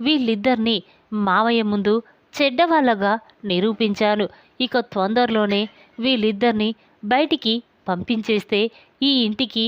వీళ్ళిద్దరినీ మావయ్య ముందు చెడ్డవాళ్ళగా నిరూపించాను ఇక తొందరలోనే వీళ్ళిద్దరినీ బయటికి పంపించేస్తే ఈ ఇంటికి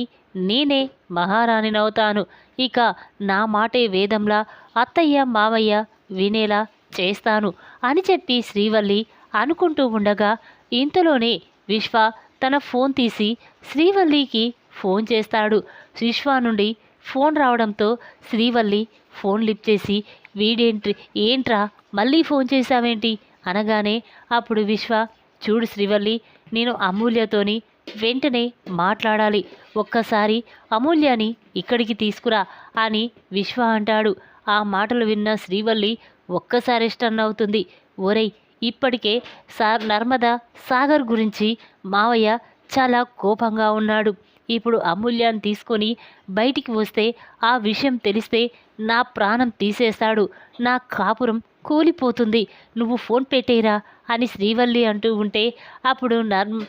నేనే మహారాణినవుతాను ఇక నా మాటే వేదంలా అత్తయ్య మావయ్య వినేలా చేస్తాను అని చెప్పి శ్రీవల్లి అనుకుంటూ ఉండగా ఇంతలోనే విశ్వ తన ఫోన్ తీసి శ్రీవల్లికి ఫోన్ చేస్తాడు. విశ్వ నుండి ఫోన్ రావడంతో శ్రీవల్లి ఫోన్ లిఫ్ట్ చేసి వీడేంటి ఏంట్రా? మళ్ళీ ఫోన్ చేశావేంటి? అనగానే అప్పుడు విశ్వ చూడు శ్రీవల్లి నేను అమూల్యతోని వెంటనే మాట్లాడాలి. ఒక్కసారి అమూల్యని ఇక్కడికి తీసుకురా అని విశ్వ అంటాడు. ఆ మాటలు విన్న శ్రీవల్లి ఒక్కసారి స్టన్ అవుతుంది ఒరేయ్ ఇప్పటికే సార్ నర్మదా సాగర్ గురించి మావయ్య చాలా కోపంగా ఉన్నాడు. ఇప్పుడు అమూల్యాన్ని తీసుకొని బయటికి వస్తే ఆ విషయం తెలిస్తే నా ప్రాణం తీసేస్తాడు. నా కాపురం కూలిపోతుంది. నువ్వు ఫోన్ పెట్టేరా అని శ్రీవల్లి అంటూ ఉంటే అప్పుడు నర్మ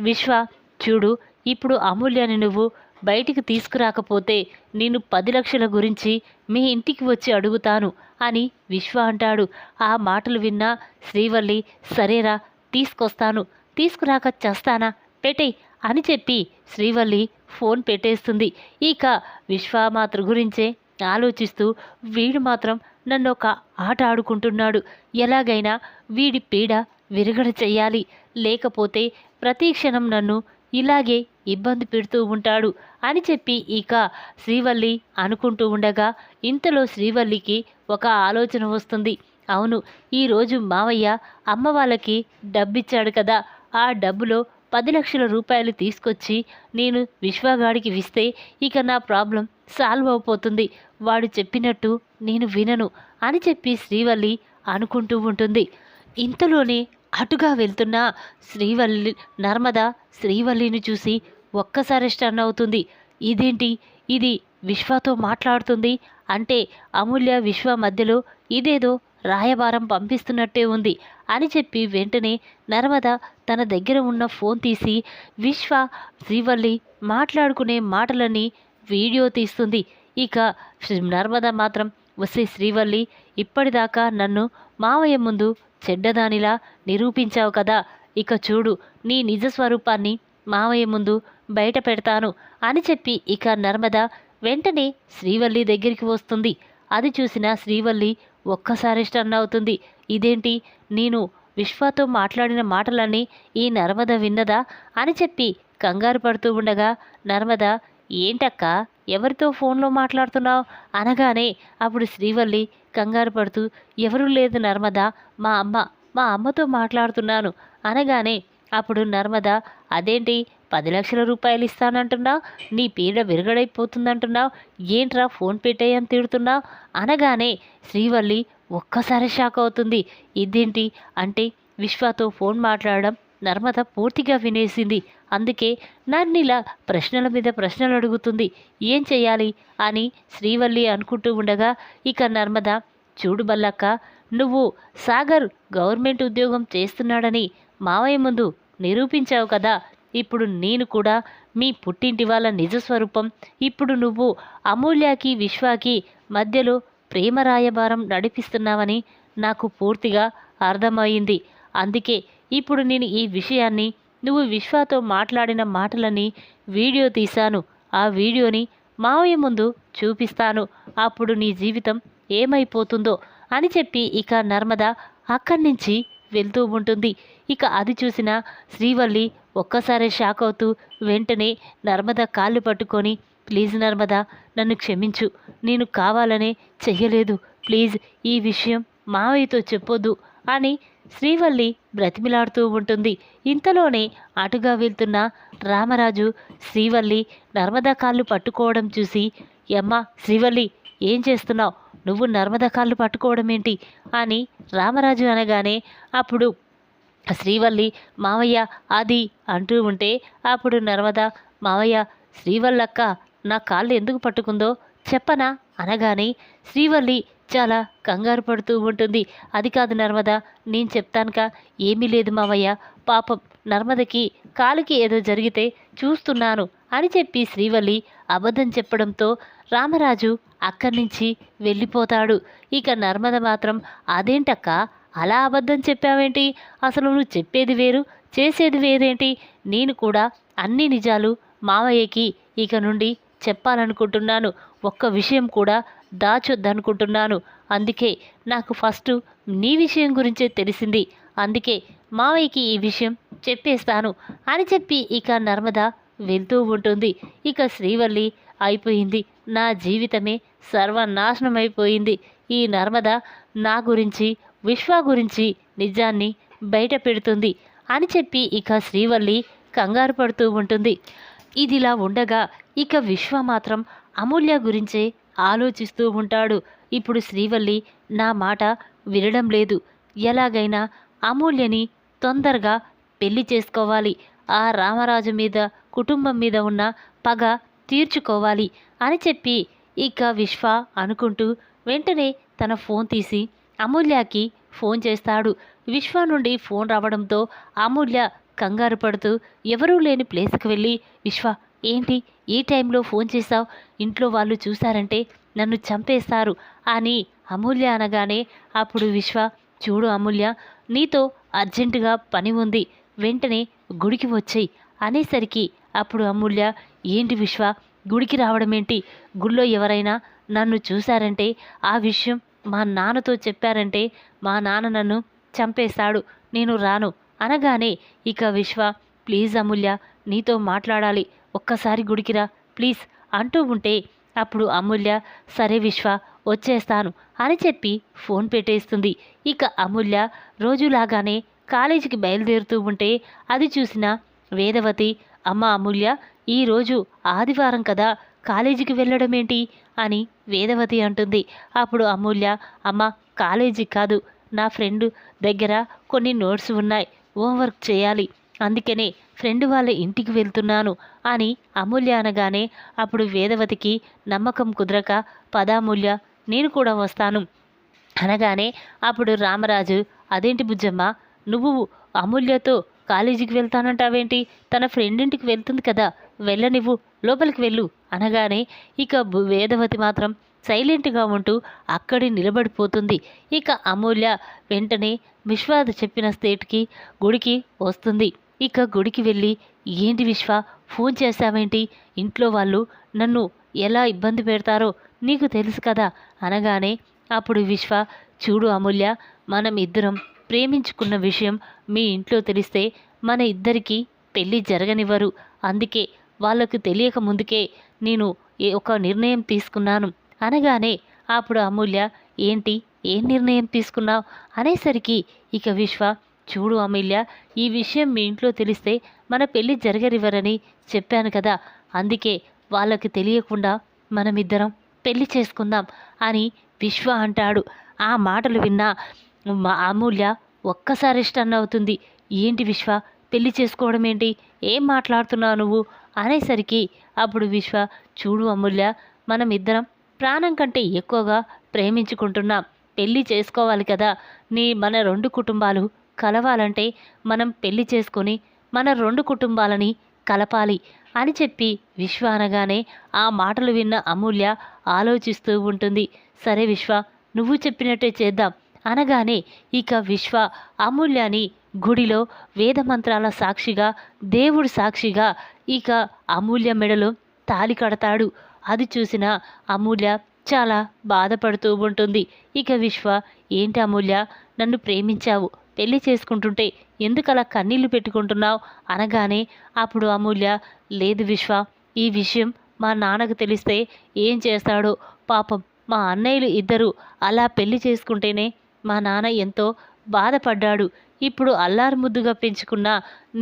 విశ్వ- చూడు ఇప్పుడు అమూల్యాన్ని నువ్వు బయటికి తీసుకురాకపోతే నేను పది లక్షల గురించి మీ ఇంటికి వచ్చి అడుగుతాను అని విశ్వ అంటాడు. ఆ మాటలు విన్నా శ్రీవల్లి సరేరా తీసుకొస్తాను. తీసుకురాక చేస్తానా? పెట్టేయ్ అని చెప్పి శ్రీవల్లి ఫోన్ పెట్టేస్తుంది. ఇక విశ్వామాత్ర గురించే ఆలోచిస్తూ వీడు మాత్రం నన్ను ఒక ఆట ఆడుకుంటున్నాడు. ఎలాగైనా వీడి పీడ విరగడ చెయ్యాలి. లేకపోతే ప్రతి క్షణం నన్ను ఇలాగే ఇబ్బంది పెడుతూ ఉంటాడు అని చెప్పి ఇక శ్రీవల్లి అనుకుంటూ ఉండగా ఇంతలో శ్రీవల్లికి ఒక ఆలోచన వస్తుంది. అవును ఈరోజు మావయ్య అమ్మ వాళ్ళకి డబ్బిచ్చాడు కదా. ఆ డబ్బులో పది లక్షల రూపాయలు తీసుకొచ్చి నేను విశ్వగాడికి ఇస్తే ఇక నా ప్రాబ్లం సాల్వ్ అయిపోతుంది వాడు చెప్పినట్టు నేను వినను అని చెప్పి శ్రీవల్లి అనుకుంటూ ఉంటుంది. ఇంతలోనే అటుగా వెళ్తున్న శ్రీవల్లి నర్మద శ్రీవల్లిని చూసి ఒక్కసారి స్టన్ అవుతుంది. ఇదేంటి? ఇది విశ్వతో మాట్లాడుతుంది అంటే అమూల్య విశ్వ మధ్యలో ఇదేదో రాయబారం పంపిస్తున్నట్టే ఉంది అని చెప్పి వెంటనే నర్మద తన దగ్గర ఉన్న ఫోన్ తీసి విశ్వ శ్రీవల్లి మాట్లాడుకునే మాటలని వీడియో తీస్తుంది. ఇక శ్రీ- నర్మద మాత్రం వస్తే శ్రీవల్లి ఇప్పటిదాకా నన్ను మావయ్య ముందు చెడ్డదానిలా నిరూపించావు కదా. ఇక చూడు నీ నిజ స్వరూపాన్ని మావయ్య ముందు బయట పెడతాను అని చెప్పి ఇక నర్మద వెంటనే శ్రీవల్లి దగ్గరికి వస్తుంది. అది చూసిన శ్రీవల్లి ఒక్కసారి స్టన్ అవుతుంది. ఇదేంటి? నేను విశ్వతో మాట్లాడిన మాటలన్నీ ఈ నర్మద విన్నదా? అని చెప్పి కంగారు పడుతూ ఉండగా నర్మద ఏంటక్క? ఎవరితో ఫోన్లో మాట్లాడుతున్నావు? అనగానే అప్పుడు శ్రీవల్లి కంగారు పడుతూ ఎవరూ లేదు నర్మద మా అమ్మ మా అమ్మతో మాట్లాడుతున్నాను. అనగానే అప్పుడు నర్మద అదేంటి? పది లక్షల రూపాయలు ఇస్తానంటున్నావు నీ పీడ విరగడైపోతుందంటున్నావు ఏంట్రా ఫోన్ పెట్టేయని తిడుతున్నావు అనగానే శ్రీవల్లి ఒక్కసారి షాక్ అవుతుంది. ఇదేంటి? అంటే విశ్వతో ఫోన్ మాట్లాడడం నర్మద పూర్తిగా వినేసింది. అందుకే నన్నిలా ప్రశ్నల మీద ప్రశ్నలు అడుగుతుంది. ఏం చేయాలి అని శ్రీవల్లి అనుకుంటూ ఉండగా ఇక నర్మద చూడు బల్లక్క నువ్వు సాగర్ గవర్నమెంట్ ఉద్యోగం చేస్తున్నాడని మావయ్య ముందు నిరూపించావు కదా ఇప్పుడు నేను కూడా మీ పుట్టింటి వాళ్ళ నిజ స్వరూపం. ఇప్పుడు నువ్వు అమూల్యకి విశ్వాకి మధ్యలో ప్రేమ రాయబారం నడిపిస్తున్నావని నాకు పూర్తిగా అర్థమైంది అందుకే ఇప్పుడు నేను ఈ విషయాన్ని నువ్వు విశ్వాతో మాట్లాడిన మాటలని వీడియో తీశాను. ఆ వీడియోని మావయ్య ముందు చూపిస్తాను. అప్పుడు నీ జీవితం ఏమైపోతుందో అని చెప్పి ఇక నర్మద అక్కడి నుంచి వెళ్తూ ఉంటుంది. ఇక అది చూసిన శ్రీవల్లి ఒక్కసారి షాక్ అవుతూ వెంటనే నర్మద కాళ్ళు పట్టుకొని ప్లీజ్ నర్మద నన్ను క్షమించు. నేను కావాలనే చెయ్యలేదు. ప్లీజ్ ఈ విషయం మావయ్యతో చెప్పొద్దు అని శ్రీవల్లి బ్రతిమిలాడుతూ ఉంటుంది. ఇంతలోనే అటుగా వెళ్తున్న రామరాజు శ్రీవల్లి నర్మదా కాళ్ళు పట్టుకోవడం చూసి యమ్మ శ్రీవల్లి ఏం చేస్తున్నావు? నువ్వు నర్మద కాళ్ళు పట్టుకోవడం ఏంటి? అని రామరాజు అనగానే అప్పుడు శ్రీవల్లి మావయ్య అది అంటూ ఉంటే అప్పుడు నర్మద మావయ్య శ్రీవల్లక్క నా కాళ్ళు ఎందుకు పట్టుకుందో చెప్పనా? అనగానే శ్రీవల్లి చాలా కంగారు పడుతూ ఉంటుంది. అది కాదు నర్మద నేను చెప్తానుక ఏమీ లేదు మావయ్య. పాపం నర్మదకి కాలుకి ఏదో జరిగితే చూస్తున్నాను అని చెప్పి శ్రీవల్లి అబద్ధం చెప్పడంతో రామరాజు అక్కడి నుంచి వెళ్ళిపోతాడు. ఇక నర్మద మాత్రం అదేంటక్క? అలా అబద్ధం చెప్పావేంటి? అసలు నువ్వు చెప్పేది వేరు? చేసేది వేరేంటి? నేను కూడా అన్ని నిజాలు మావయ్యకి ఇక నుండి చెప్పాలనుకుంటున్నాను. ఒక్క విషయం కూడా దాచొద్దనుకుంటున్నాను. అందుకే నాకు ఫస్ట్ నీ విషయం గురించే తెలిసింది. అందుకే మావయ్యకి ఈ విషయం చెప్పేస్తాను అని చెప్పి ఇక నర్మద వెళ్తూ ఉంటుంది. ఇక శ్రీవల్లి అయిపోయింది. నా జీవితమే సర్వనాశనమైపోయింది. ఈ నర్మద నా గురించి విశ్వ గురించి నిజాన్ని బయట పెడుతుంది అని చెప్పి ఇక శ్రీవల్లి కంగారు పడుతూ ఉంటుంది. ఇదిలా ఉండగా ఇక విశ్వ మాత్రం అమూల్య గురించే ఆలోచిస్తూ ఉంటాడు. ఇప్పుడు శ్రీవల్లి నా మాట వినడం లేదు. ఎలాగైనా అమూల్యని తొందరగా పెళ్ళి చేసుకోవాలి. ఆ రామరాజు మీద కుటుంబం మీద ఉన్న పగ తీర్చుకోవాలి అని చెప్పి ఇక విశ్వ అనుకుంటూ వెంటనే తన ఫోన్ తీసి అమూల్యకి ఫోన్ చేస్తాడు. విశ్వ నుండి ఫోన్ రావడంతో అమూల్య కంగారు పడుతూ ఎవరూ లేని ప్లేస్కి వెళ్ళి విశ్వ ఏంటి ఈ టైంలో ఫోన్ చేశావు? ఇంట్లో వాళ్ళు చూశారంటే నన్ను చంపేస్తారు అని అమూల్య అనగానే అప్పుడు విశ్వ చూడు అమూల్య నీతో అర్జెంటుగా పని ఉంది వెంటనే గుడికి వచ్చేయి అనేసరికి అప్పుడు అమూల్య ఏంటి విశ్వ? గుడికి రావడం ఏంటి? గుళ్ళో ఎవరైనా నన్ను చూశారంటే ఆ విషయం మా నాన్నతో చెప్పారంటే మా నాన్న నన్ను చంపేస్తాడు నేను రాను. అనగానే ఇక విశ్వ ప్లీజ్ అమూల్య నీతో మాట్లాడాలి. ఒక్కసారి గుడికిరా ప్లీజ్ అంటూ ఉంటే అప్పుడు అమూల్య సరే విశ్వ వచ్చేస్తాను అని చెప్పి ఫోన్ పెట్టేస్తుంది. ఇక అమూల్య రోజులాగానే కాలేజీకి బయలుదేరుతూ ఉంటే అది చూసిన వేదవతి అమ్మ అమూల్య ఈరోజు ఆదివారం కదా కాలేజీకి వెళ్ళడం ఏంటి అని వేదవతి అంటుంది. అప్పుడు అమూల్య అమ్మ కాలేజీ కాదు నా ఫ్రెండ్ దగ్గర కొన్ని నోట్స్ ఉన్నాయి హోంవర్క్ చేయాలి. అందుకనే ఫ్రెండ్ వాళ్ళ ఇంటికి వెళ్తున్నాను అని అమూల్య అనగానే అప్పుడు వేదవతికి నమ్మకం కుదరక పదామూల్య నేను కూడా వస్తాను అనగానే అప్పుడు రామరాజు అదేంటి బుజ్జమ్మ నువ్వు అమూల్యతో కాలేజీకి వెళ్తానంటావేంటి? తన ఫ్రెండ్ ఇంటికి వెళ్తుంది కదా వెళ్ళనివ్వు లోపలికి వెళ్ళు అనగానే ఇక వేదవతి మాత్రం సైలెంట్గా ఉంటూ అక్కడే నిలబడిపోతుంది. ఇక అమూల్య వెంటనే విశ్వాద చెప్పిన స్టేట్కి గుడికి వస్తుంది. ఇక గుడికి వెళ్ళి ఏంటి విశ్వ ఫోన్ చేశావేంటి? ఇంట్లో వాళ్ళు నన్ను ఎలా ఇబ్బంది పెడతారో నీకు తెలుసు కదా అనగానే అప్పుడు విశ్వ చూడు అమూల్య మనం ఇద్దరం ప్రేమించుకున్న విషయం మీ ఇంట్లో తెలిస్తే మన ఇద్దరికీ పెళ్ళి జరగనివ్వరు. అందుకే వాళ్ళకు తెలియక ముందుకే నేను ఏ- ఒక నిర్ణయం తీసుకున్నాను. అనగానే అప్పుడు అమూల్య ఏంటి? ఏం నిర్ణయం తీసుకున్నావు? అనేసరికి ఇక విశ్వ చూడు అమూల్య ఈ విషయం మీ ఇంట్లో తెలిస్తే మన పెళ్ళి జరగనివ్వరని చెప్పాను కదా. అందుకే వాళ్ళకి తెలియకుండా మనమిద్దరం పెళ్ళి చేసుకుందాం అని విశ్వ అంటాడు. ఆ మాటలు విన్న మా అమూల్య ఒక్కసారి స్టన్ అవుతుంది. ఏంటి విశ్వ? పెళ్ళి చేసుకోవడం ఏంటి? ఏం మాట్లాడుతున్నావు నువ్వు? అనేసరికి అప్పుడు విశ్వ చూడు అమూల్య మనం ఇద్దరం ప్రాణం కంటే ఎక్కువగా ప్రేమించుకుంటున్నాం. పెళ్ళి చేసుకోవాలి కదా. నీ మన రెండు కుటుంబాలు కలవాలంటే మనం పెళ్ళి చేసుకొని మన రెండు కుటుంబాలని కలపాలి అని చెప్పి విశ్వ అనగానే ఆ మాటలు విన్న అమూల్య ఆలోచిస్తూ ఉంటుంది. సరే విశ్వ నువ్వు చెప్పినట్టే చేద్దాం. అనగానే ఇక విశ్వ అమూల్యాని గుడిలో వేదమంత్రాల సాక్షిగా దేవుడి సాక్షిగా ఇక అమూల్య మెడలో తాలి కడతాడు. అది చూసిన అమూల్య చాలా బాధపడుతూ ఉంటుంది. ఇక విశ్వ ఏంటి అమూల్య నన్ను ప్రేమించావు. పెళ్ళి చేసుకుంటుంటే ఎందుకలా కన్నీళ్ళు పెట్టుకుంటున్నావు? అనగానే అప్పుడు అమూల్య లేదు విశ్వ ఈ విషయం మా నాన్నకు తెలిస్తే ఏం చేస్తాడో? పాపం మా అన్నయ్యలు ఇద్దరు అలా పెళ్ళి చేసుకుంటేనే మా నాన్న ఎంతో బాధపడ్డాడు. ఇప్పుడు అల్లారు ముద్దుగా పెంచుకున్న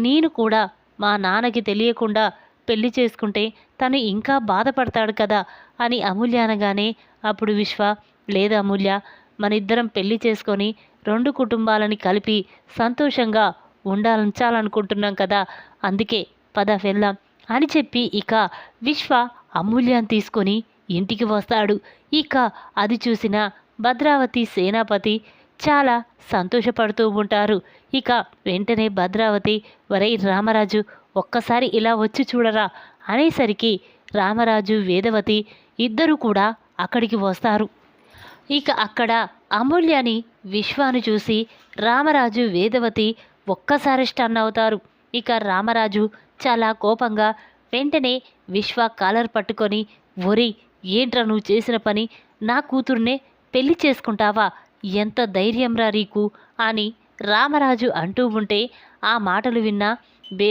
నేను కూడా మా నాన్నకి తెలియకుండా పెళ్ళి చేసుకుంటే తను ఇంకా బాధపడతాడు కదా అని అమూల్య అనగానే అప్పుడు విశ్వ లేదా అమూల్య మన ఇద్దరం పెళ్ళి చేసుకొని రెండు కుటుంబాలని కలిపి సంతోషంగా ఉండాలించాలనుకుంటున్నాం కదా అందుకే పద వెళ్దాం అని చెప్పి ఇక విశ్వ అమూల్యాన్ని తీసుకొని ఇంటికి వస్తాడు. ఇక అది చూసిన భద్రావతి సేనాపతి చాలా సంతోషపడుతూ ఉంటారు. ఇక వెంటనే భద్రావతి వరై రామరాజు ఒక్కసారి ఇలా వచ్చి చూడరా అనేసరికి రామరాజు వేదవతి ఇద్దరు కూడా అక్కడికి వస్తారు. ఇక అక్కడ అమూల్యని విశ్వాను చూసి రామరాజు వేదవతి ఒక్కసారి స్టన్ అవుతారు. ఇక రామరాజు చాలా కోపంగా వెంటనే విశ్వ కాలర్ పట్టుకొని ఒరి ఏంట్రా నువ్వు చేసిన పని? నా కూతుర్నే పెళ్ళి చేసుకుంటావా? ఎంత ధైర్యంరా రీకు అని రామరాజు అంటూ ఉంటే ఆ మాటలు విన్న బే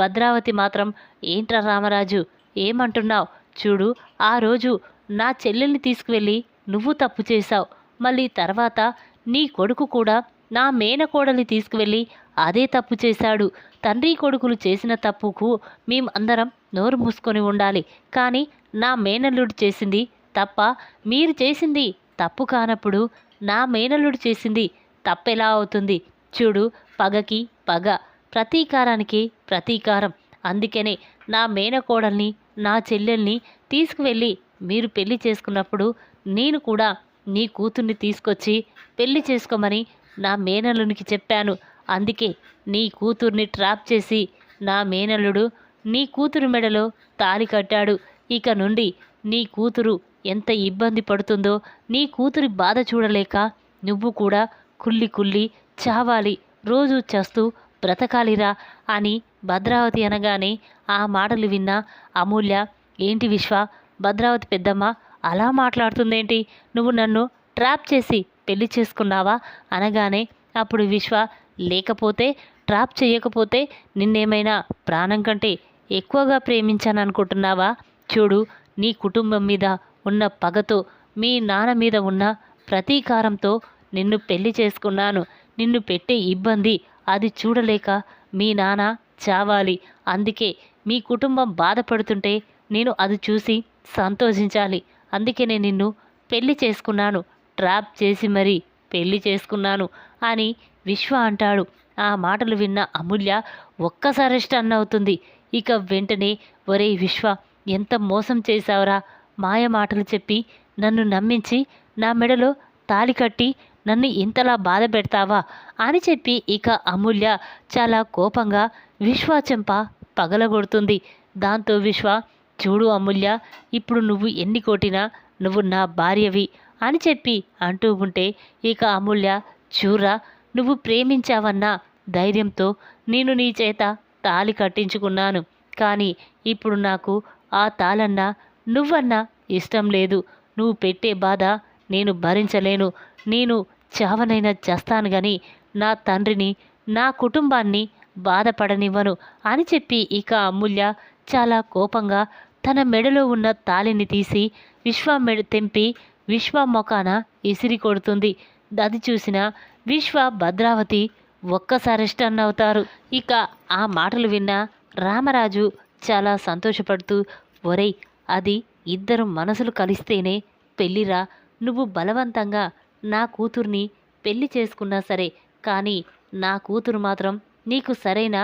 భద్రావతి మాత్రం ఏంట్రా రామరాజు ఏమంటున్నావు? చూడు ఆ రోజు నా చెల్లెల్ని తీసుకువెళ్ళి నువ్వు తప్పు చేశావు. మళ్ళీ తర్వాత నీ కొడుకు కూడా నా మేనకోడల్ని తీసుకువెళ్ళి అదే తప్పు చేశాడు. తండ్రి కొడుకులు చేసిన తప్పుకు మేం అందరం నోరు మూసుకొని ఉండాలి. కానీ నా మేనల్లుడు చేసింది తప్ప మీరు చేసింది తప్పు కానప్పుడు నా మేనల్లుడు చేసింది తప్పెలా అవుతుంది? చూడు పగకి పగ ప్రతీకారానికి ప్రతీకారం. అందుకనే నా మేనకోడల్ని నా చెల్లెల్ని తీసుకువెళ్ళి మీరు పెళ్ళి చేసుకున్నప్పుడు నేను కూడా నీ కూతుర్ని తీసుకొచ్చి పెళ్ళి చేసుకోమని నా మేనల్లునికి చెప్పాను. అందుకే నీ కూతుర్ని ట్రాప్ చేసి నా మేనల్లుడు నీ కూతురు మెడలో తాలి కట్టాడు. ఇక నుండి నీ కూతురు ఎంత ఇబ్బంది పడుతుందో నీ కూతురి బాధ చూడలేక నువ్వు కూడా కుల్లి కుల్లి చావాలి రోజు చస్తూ బ్రతకాలిరా అని భద్రావతి అనగానే ఆ మాటలు విన్న అమూల్య ఏంటి విశ్వ భద్రావతి పెద్దమ్మ అలా మాట్లాడుతుందేంటి? నువ్వు నన్ను ట్రాప్ చేసి పెళ్ళి చేసుకున్నావా? అనగానే అప్పుడు విశ్వ లేకపోతే ట్రాప్ చేయకపోతే నిన్నేమైనా ప్రాణం కంటే ఎక్కువగా ప్రేమించాను అనుకుంటున్నావా చూడు నీ కుటుంబం మీద ఉన్న పగతో మీ నాన్న మీద ఉన్న ప్రతీకారంతో నిన్ను పెళ్ళి చేసుకున్నాను. నిన్ను పెట్టే ఇబ్బంది అది చూడలేక మీ నాన్న చావాలి. అందుకే మీ కుటుంబం బాధపడుతుంటే నేను అది చూసి సంతోషించాలి. అందుకే నేను నిన్ను పెళ్ళి చేసుకున్నాను. ట్రాప్ చేసి మరీ పెళ్ళి చేసుకున్నాను అని విశ్వ అంటాడు. ఆ మాటలు విన్న అమూల్య ఒక్కసారి స్టన్ అవుతుంది ఇక వెంటనే ఒరే విశ్వ ఎంత మోసం చేశావురా? మాయ మాటలు చెప్పి నన్ను నమ్మించి నా మెడలో తాలి కట్టి నన్ను ఇంతలా బాధ పెడతావా అని చెప్పి ఇక అమూల్య చాలా కోపంగా విశ్వ చెంప పగలగొడుతుంది. దాంతో విశ్వ చూడు అమూల్య ఇప్పుడు నువ్వు ఎన్ని కొట్టినా నువ్వు నా భార్యవి అని చెప్పి అంటూ ఉంటే ఇక అమూల్య చూరా నువ్వు ప్రేమించావన్న ధైర్యంతో నేను నీ చేత తాలి కట్టించుకున్నాను. కానీ ఇప్పుడు నాకు ఆ తాళన్నా నువ్వన్నా ఇష్టం లేదు. నువ్వు పెట్టే బాధ నేను భరించలేను. నేను చావనైనా చేస్తాను గాని నా తండ్రిని నా కుటుంబాన్ని బాధపడనివ్వను అని చెప్పి ఇక అమూల్య చాలా కోపంగా తన మెడలో ఉన్న తాళిని తీసి విశ్వ మెడ తెంపి విశ్వ మొఖాన ఇసిరి కొడుతుంది. అది చూసిన విశ్వ భద్రావతి ఒక్కసారి స్టన్ అవుతారు. ఇక ఆ మాటలు విన్న రామరాజు చాలా సంతోషపడుతూ ఒరేయ్ అది ఇద్దరు మనసులు కలిస్తేనే పెళ్ళిరా. నువ్వు బలవంతంగా నా కూతుర్ని పెళ్ళి చేసుకున్నా సరే కానీ నా కూతురు మాత్రం నీకు సరైన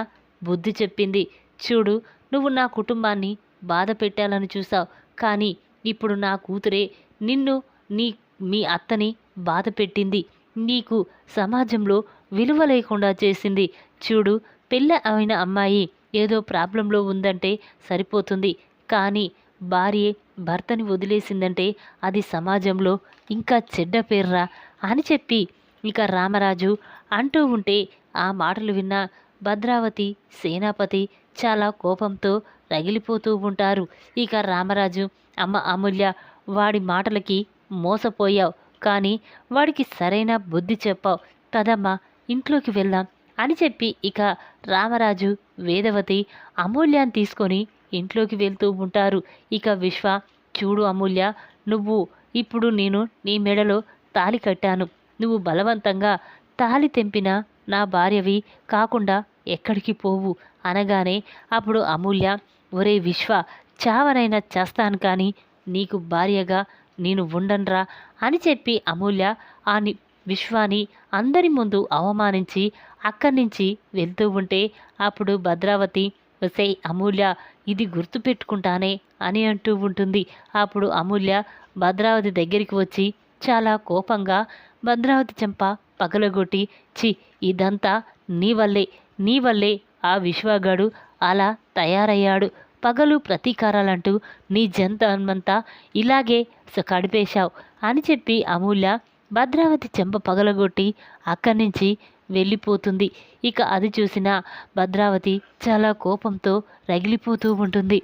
బుద్ధి చెప్పింది. చూడు నువ్వు నా కుటుంబాన్ని బాధ పెట్టాలని చూసావు కానీ ఇప్పుడు నా కూతురే నిన్ను నీ మీ అత్తని బాధ పెట్టింది. నీకు సమాజంలో విలువ లేకుండా చేసింది. చూడు పెళ్ళి అయిన అమ్మాయి ఏదో ప్రాబ్లంలో ఉందంటే సరిపోతుంది కానీ భార్యే భర్తని వదిలేసిందంటే అది సమాజంలో ఇంకా చెడ్డ పేర్రా అని చెప్పి ఇక రామరాజు అంటూ ఉంటే ఆ మాటలు విన్న భద్రావతి సేనాపతి చాలా కోపంతో రగిలిపోతూ ఉంటారు. ఇక రామరాజు అమ్మ అమూల్య వాడి మాటలకి మోసపోయావు కానీ వాడికి సరైన బుద్ధి చెప్పావు. కదమ్మా ఇంట్లోకి వెళ్దాం అని చెప్పి ఇక రామరాజు వేదవతి అమూల్యాన్ని తీసుకొని ఇంట్లోకి వెళ్తూ ఉంటారు. ఇక విశ్వ చూడు అమూల్య నువ్వు ఇప్పుడు నేను నీ మెడలో తాలి కట్టాను. నువ్వు బలవంతంగా తాలి తెంపిన నా భార్యవి కాకుండా ఎక్కడికి పోవు అనగానే అప్పుడు అమూల్య ఒరే విశ్వ చావనైనా చేస్తాను కానీ నీకు భార్యగా నేను ఉండన్రా అని చెప్పి అమూల్య ఆ విశ్వాని అందరి ముందు అవమానించి అక్కడి నుంచి వెళ్తూ ఉంటే అప్పుడు భద్రావతి వసే అమూల్య ఇది గుర్తుపెట్టుకుంటానే అని అంటూ ఉంటుంది. అప్పుడు అమూల్య భద్రావతి దగ్గరికి వచ్చి చాలా కోపంగా భద్రావతి చెంప పగలగొట్టి చి ఇదంతా నీ వల్లే నీ వల్లే ఆ విశ్వగాడు అలా తయారయ్యాడు. పగలు ప్రతీకారాలంటూ నీ జంతమంతా ఇలాగే కడిపేశావు అని చెప్పి అమూల్య భద్రావతి చెంప పగలగొట్టి అక్కడి నుంచి వెళ్ళిపోతుంది. ఇక అది చూసిన భద్రావతి చాలా కోపంతో రగిలిపోతూ ఉంటుంది.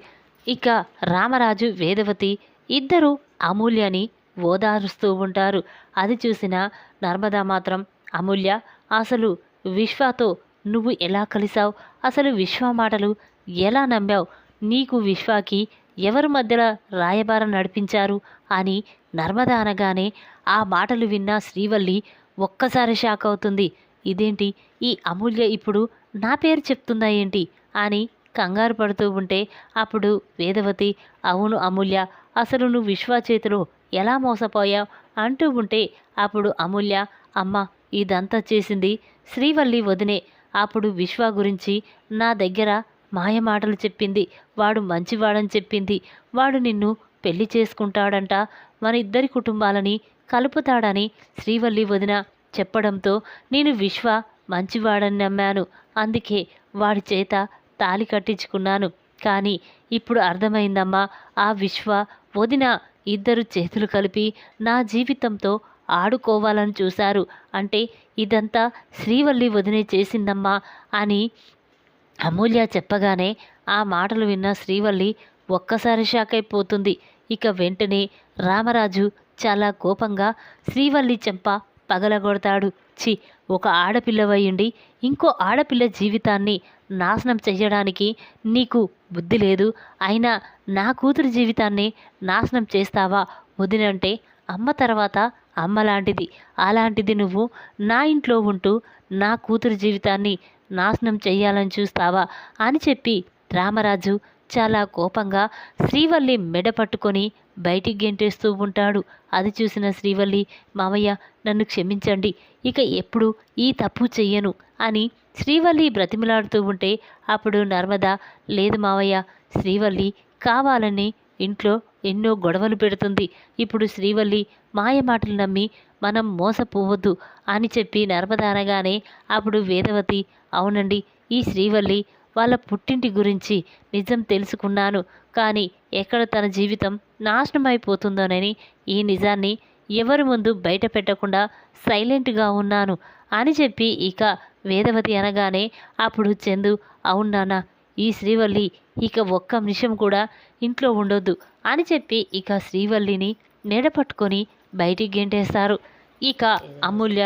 ఇక రామరాజు వేదవతి ఇద్దరు అమూల్యని ఓదారుస్తూ ఉంటారు. అది చూసిన నర్మదా మాత్రం అమూల్య అసలు విశ్వతో నువ్వు ఎలా కలిసావు? అసలు విశ్వ మాటలు ఎలా నమ్మావు? నీకు విశ్వాకి ఎవరి మధ్యలో రాయబారం నడిపించారు? అని నర్మద అనగానే ఆ మాటలు విన్న శ్రీవల్లి ఒక్కసారి షాక్ అవుతుంది. ఇదేంటి? ఈ అమూల్య ఇప్పుడు నా పేరు చెప్తుందా ఏంటి? అని కంగారు పడుతూ ఉంటే అప్పుడు వేదవతి అవును అమూల్య అసలు నువ్వు విశ్వ చేతిలో ఎలా మోసపోయావు? అంటూ ఉంటే అప్పుడు అమూల్య అమ్మ ఇదంతా చేసింది శ్రీవల్లి వదినే. అప్పుడు విశ్వ గురించి నా దగ్గర మాయమాటలు చెప్పింది. వాడు మంచివాడని చెప్పింది. వాడు నిన్ను పెళ్ళి చేసుకుంటాడంట. మన ఇద్దరి కుటుంబాలని కలుపుతాడని శ్రీవల్లి వదిన చెప్పడంతో నేను విశ్వ మంచివాడని నమ్మాను. అందుకే వాడి చేత తాలి కట్టించుకున్నాను. కానీ ఇప్పుడు అర్థమైందమ్మా ఆ విశ్వ వదిన ఇద్దరు చేతులు కలిపి నా జీవితంతో ఆడుకోవాలని చూశారు. అంటే ఇదంతా శ్రీవల్లి వదినే చేసిందమ్మా అని అమూల్య చెప్పగానే ఆ మాటలు విన్న శ్రీవల్లి ఒక్కసారి షాక్ అయిపోతుంది. ఇక వెంటనే రామరాజు చాలా కోపంగా శ్రీవల్లి చెంప పగలగొడతాడు. చి ఒక ఆడపిల్లవయ్యుండి ఇంకో ఆడపిల్ల జీవితాన్ని నాశనం చెయ్యడానికి నీకు బుద్ధి లేదు. అయినా నా కూతురి జీవితాన్ని నాశనం చేస్తావా? వదినంటే అమ్మ తర్వాత అమ్మ లాంటిది అలాంటిది నువ్వు నా ఇంట్లో ఉంటూ నా కూతురు జీవితాన్ని నాశనం చెయ్యాలని చూస్తావా? అని చెప్పి రామరాజు చాలా కోపంగా శ్రీవల్లి మెడ పట్టుకొని బయటికి గెంటేస్తూ ఉంటాడు. అది చూసిన శ్రీవల్లి మావయ్య నన్ను క్షమించండి. ఇక ఎప్పుడు ఈ తప్పు చెయ్యను అని శ్రీవల్లి బ్రతిమలాడుతూ ఉంటే అప్పుడు నర్మద లేదు మావయ్య శ్రీవల్లి కావాలని ఇంట్లో ఎన్నో గొడవలు పెడుతుంది. ఇప్పుడు శ్రీవల్లి మాయ మాటలు నమ్మి మనం మోసపోవద్దు అని చెప్పి నర్మద అనగానే అప్పుడు వేదవతి అవునండి ఈ శ్రీవల్లి వాళ్ళ పుట్టింటి గురించి నిజం తెలుసుకున్నాను. కానీ ఎక్కడ తన జీవితం నాశనమైపోతుందోనని ఈ నిజాన్ని ఎవరి ముందు బయట పెట్టకుండా సైలెంట్గా ఉన్నాను అని చెప్పి ఇక వేదవతి అనగానే అప్పుడు చందు అవునానా ఈ శ్రీవల్లి ఇక ఒక్క నిమిషం కూడా ఇంట్లో ఉండొద్దు అని చెప్పి ఇక శ్రీవల్లిని నిడపట్టుకొని బయటికి గెంటేస్తారు. ఇక అమూల్య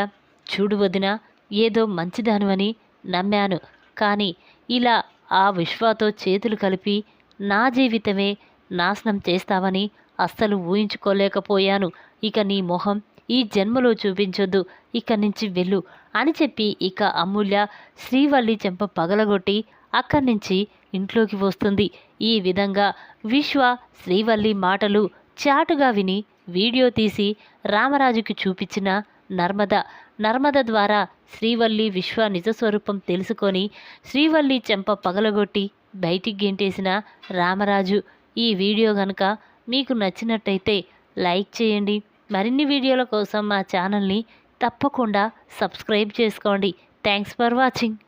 చూడు వదిన ఏదో మంచిదానివని నమ్మాను. కానీ ఇలా ఆ విశ్వాతో చేతులు కలిపి నా జీవితమే నాశనం చేస్తావని అస్సలు ఊహించుకోలేకపోయాను. ఇక నీ మొహం ఈ జన్మలో చూపించొద్దు ఇక్కడి నుంచి వెళ్ళు అని చెప్పి ఇక అమూల్య శ్రీవల్లి చెంప పగలగొట్టి అక్కడి నుంచి ఇంట్లోకి వస్తుంది. ఈ విధంగా విశ్వ శ్రీవల్లి మాటలు చాటుగా విని వీడియో తీసి రామరాజుకి చూపించిన నర్మద. నర్మద ద్వారా శ్రీవల్లి విశ్వ నిజస్వరూపం తెలుసుకొని శ్రీవల్లి చెంప పగలగొట్టి బయటికి గెంటేసిన రామరాజు. ఈ వీడియో కనుక మీకు నచ్చినట్టయితే లైక్ చేయండి. మరిన్ని వీడియోల కోసం మా ఛానల్ని తప్పకుండా సబ్స్క్రైబ్ చేసుకోండి. Thanks for watching.